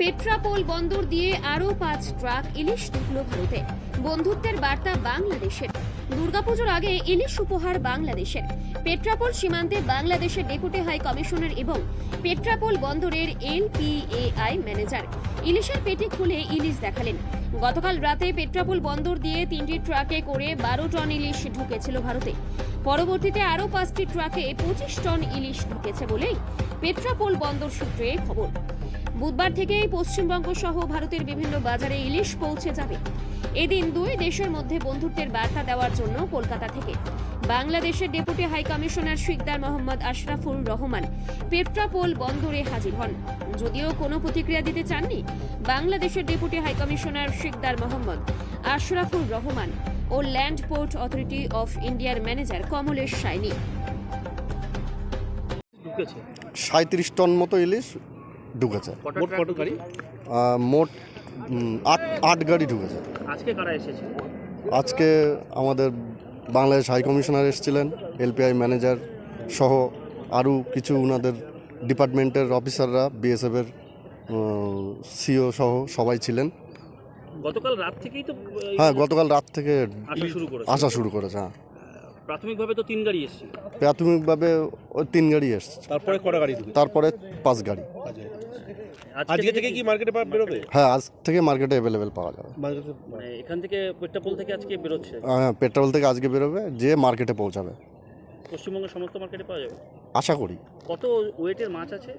পেট্রাপোল বন্দর দিয়ে আরও পাঁচ ট্রাক ইলিশ ঢুকলো ভারতে। বন্ধুত্বের বার্তা বাংলাদেশের। দুর্গাপুজোর আগে ইলিশ উপহার বাংলাদেশের। পেট্রাপোল সীমান্তে বাংলাদেশের ডেপুটি হাই কমিশনার এবং পেট্রাপোল বন্দরের এলপিএআই ম্যানেজার। ইলিশের পেটি খুলে ইলিশ দেখালেন। গতকাল রাতে পেট্রাপোল বন্দর দিয়ে তিনটি ট্রাকে করে বারো টন ইলিশ ঢুকেছিল ভারতে। পরবর্তীতে আরও পাঁচটি ট্রাকে পঁচিশ টন ইলিশ ঢুকেছে বলেই পেট্রাপোল বন্দর সূত্রে খবর। বুধবার থেকেই পশ্চিমবঙ্গ সহ ভারতের বিভিন্ন বাজারে ইলিশ পৌঁছে যাবে। এদিন দুই দেশের মধ্যে বন্ধুত্বের বার্তা দেওয়ার জন্য কলকাতা থেকে। বাংলাদেশের deputy high commissioner Sikdar Mohammad Ashrafur Rahman Petrapole বন্দরে হাজির হন। যদিও কোনো প্রতিক্রিয়া দিতে চাননি বাংলাদেশের deputy high commissioner Sikdar Mohammad Ashrafur Rahman O land port authority of ইন্ডিয়ার ম্যানেজার কমলেশ সাইনি সাঁত্রিশ টন মতো ইলিশ ঢুকেছে। মোট কত গাড়ি? মোট আট আট গাড়ি ঢুকেছে। আজকে কারা এসেছে আজকে আমাদের বাংলাদেশ হাই কমিশনার এসেছিলেন এলপিআই ম্যানেজার সহ আরও কিছু ওনাদের ডিপার্টমেন্টের অফিসাররা বিএসএফের সিও সহ সবাই ছিলেন। গতকাল রাত থেকেই তো হ্যাঁ গতকাল রাত থেকে আসা শুরু করেছে। আসা শুরু করেছে হ্যাঁ। প্রাথমিকভাবে তো তিন গাড়ি এসেছে প্রাথমিকভাবে ওই তিন গাড়ি এসছে। তারপরে কটা গাড়ি তারপরে পাঁচ গাড়ি। আজকে থেকে কি মার্কেটে বেরোবে? হ্যাঁ আজ থেকে মার্কেটে অ্যাভেলেবেল পাওয়া যাবে। মার্কেটে মানে এখান থেকে পেট্রাপোল থেকে আজকে বেরোচ্ছে? হ্যাঁ পেট্রোল থেকে আজকে বেরোবে যে মার্কেটে পৌঁছাবে। পশ্চিমবঙ্গের সমস্ত মার্কেটে পাওয়া যাবে? আশা করি। কত ওয়েটের মাছ আছে?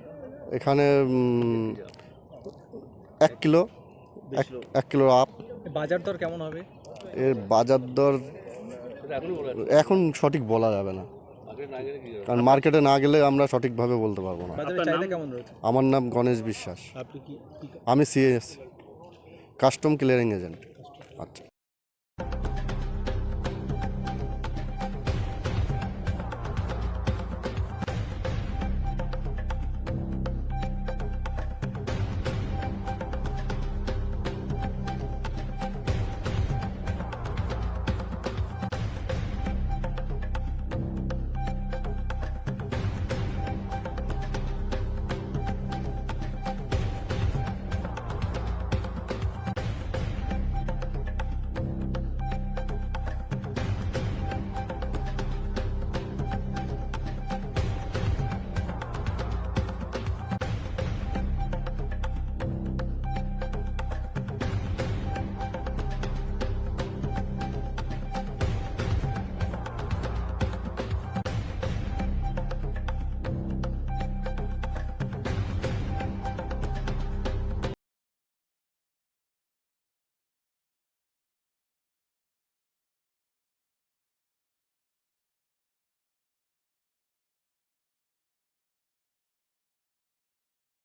এখানে এক কিলো এক এক কিলো আপ। বাজার দর কেমন হবে? এর বাজার দর এখন সঠিক বলা যাবে না। কারণ মার্কেটে না গেলে আমরা সঠিকভাবে বলতে পারব না। আমার নাম গণেশ বিশ্বাস। আপনি কি কি আমি সিএস কাস্টম ক্লিয়ারিং এজেন্ট আচ্ছা।